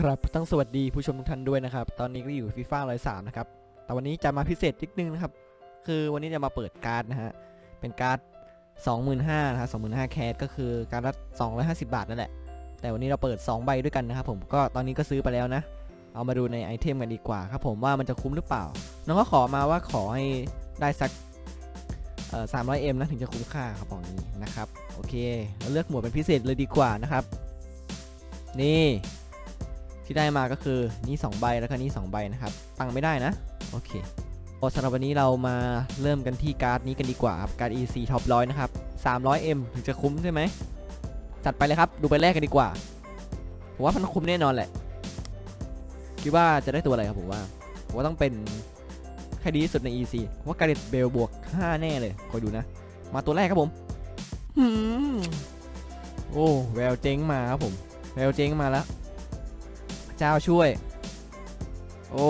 ครับต้องสวัสดีผู้ชมทุกท่านด้วยนะครับ ตอนนี้ก็อยู่ฟีฟ่าร้อยสามนะครับ แต่วันนี้จะมาพิเศษนิดนึงนะครับ คือวันนี้จะมาเปิดการ์ดนะฮะ เป็นการ์ด25,000นห้านะฮะ25,000แคสก็คือการ์ดละ250บาทนั่นแหละ แต่วันนี้เราเปิด2ใบด้วยกันนะครับผม ก็ตอนนี้ก็ซื้อไปแล้วนะ เอามาดูในไอเทมกันดีกว่าครับผมว่ามันจะคุ้มหรือเปล่า น้องก็ขอมาว่าขอให้ได้สักเอ่อ 300M นะถึงจะคุ้มค่าครับบอกนี้นะครับ โอเค เราเลือกหมวดเป็นพิเศษเลยดีกว่านะครับ นี่ ที่ได้มาก็คือนี่2ใบแล้วก็นี่2ใบนะครับตังไม่ได้นะโอเคโอสำหรับวันนี้เรามาเริ่มกันที่การ์ดนี้กันดีกว่าครับการ์ด EC ท็อปร้อยนะครับ 300M ถึงจะคุ้มใช่ไหมจัดไปเลยครับดูไปแรกกันดีกว่าผมว่ามันคุ้มแน่นอนแหละคิดว่าจะได้ตัวอะไรครับผมว่าผมว่าต้องเป็นใครดีที่สุดใน EC ว่าการ์ดเบลบวก 5 แน่เลยคอยดูนะ มาตัวแรกครับผมโอ้แววเจ๊งมาครับผมแววเจ๊งมาแล้ว เจ้าช่วย โอ้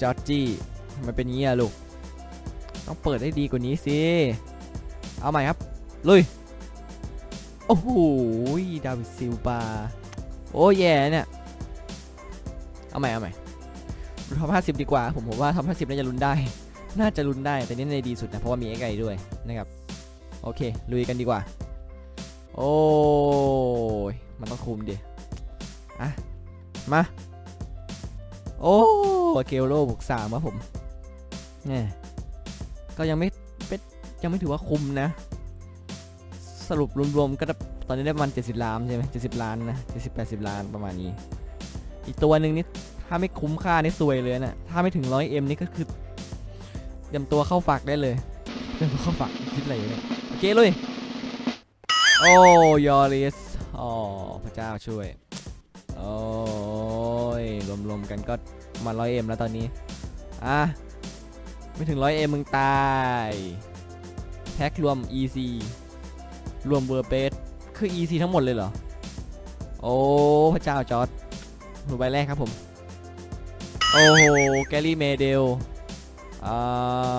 จอร์จี้ทำไมเป็นงี้อะลูก ต้องเปิดให้ดีกว่านี้สิ เอาใหม่ครับ ลุย โอ้โหดาวิดซิลบา โอ้แย่เนี่ย เอาใหม่เอาใหม่ท็อปห้าสิบดีกว่า ผมผมว่าท็อปห้าสิบน่าจะลุ้นได้ น่าจะลุ้นได้ แต่นี่ในดีสุดนะ เพราะว่ามีไอ้ไก่ด้วยนะครับ โอเค ลุยกันดีกว่า โอ้ย มันต้องคุมดิ อะ มา โอ้เกลโลบวกสามครับผมเนี่ยก็ยังไม่เป็นยังไม่ถือว่าคุ้มนะ สรุปรวมๆก็ตอนนี้ได้ประมาณ70 ล้านใช่ไหม70ล้านนะ70 80ล้านประมาณนี้ อีกตัวหนึ่งนี่ถ้าไม่คุ้มค่านี่ซวยเลยนะถ้าไม่ถึง 100M นี่ก็คือเตรียมตัวเข้าฝักได้เลยเตรียมตัวเข้าฝักคิดอะไรอยู่เนี่ยโอเคเลยโอ้ยอริสอ๋อพระเจ้าช่วยโอ้ ยรวมๆกันก็มาร้อยเอ็มแล้วตอนนี้ อะ ไม่ถึงร้อยเอ็มมึงตาย แพ็ครวม EC รวมเบอร์เบสคือ EC ทั้งหมดเลยเหรอ โอ้พระเจ้าจอร์ดดูใบแรกครับผม โอ้โห แกลลี่เมเดลอ่า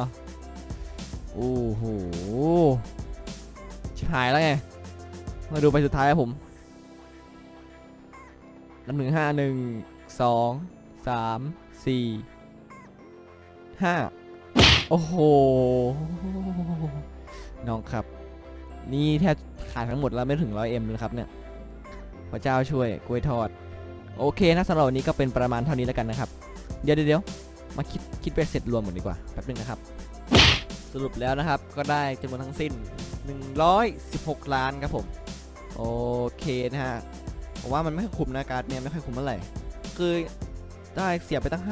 โอ้โหชิบหายแล้วไง มาดูใบสุดท้ายครับผมนับหนึ่งห้าหนึ่ง สองสามสี่ห้าโอ้โห น้องครับ นี่แทบขายทั้งหมดแล้วไม่ถึงร้อยเอ็มเลยครับเนี่ย พระเจ้าช่วยกล้วยทอด โอเคนะสำหรับวันนี้ก็เป็นประมาณเท่านี้แล้วกันนะครับ เดี๋ยวเดี๋ยวมาคิดคิดไปเสร็จรวมหมดดีกว่าแป๊บนึงนะครับ สรุปแล้วนะครับก็ได้จำนวนทั้งสิ้น 116 ล้านครับผม โอเคนะฮะผมว่ามันไม่ค่อยคุ้มนะการ์ดเนี่ยไม่ค่อยคุ้มเท่าไหร่ คือได้เสียไปตั้ง 50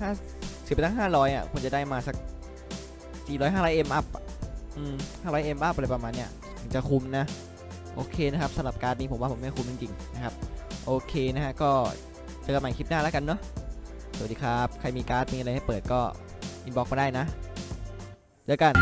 5เสียไปตั้ง 500 อะควรจะได้มาสัก 400 500 M up อืม500 M up อะไรประมาณเนี้ยถึงจะคุ้มนะ โอเคนะครับสำหรับการนี้ผมว่าผมไม่คุ้มจริงๆนะครับ โอเคนะฮะก็เจอกันใหม่คลิปหน้าแล้วกันเนาะสวัสดีครับ ใครมีการ์ดมีอะไรให้เปิดก็อินบ็อกมาได้นะ เจอกัน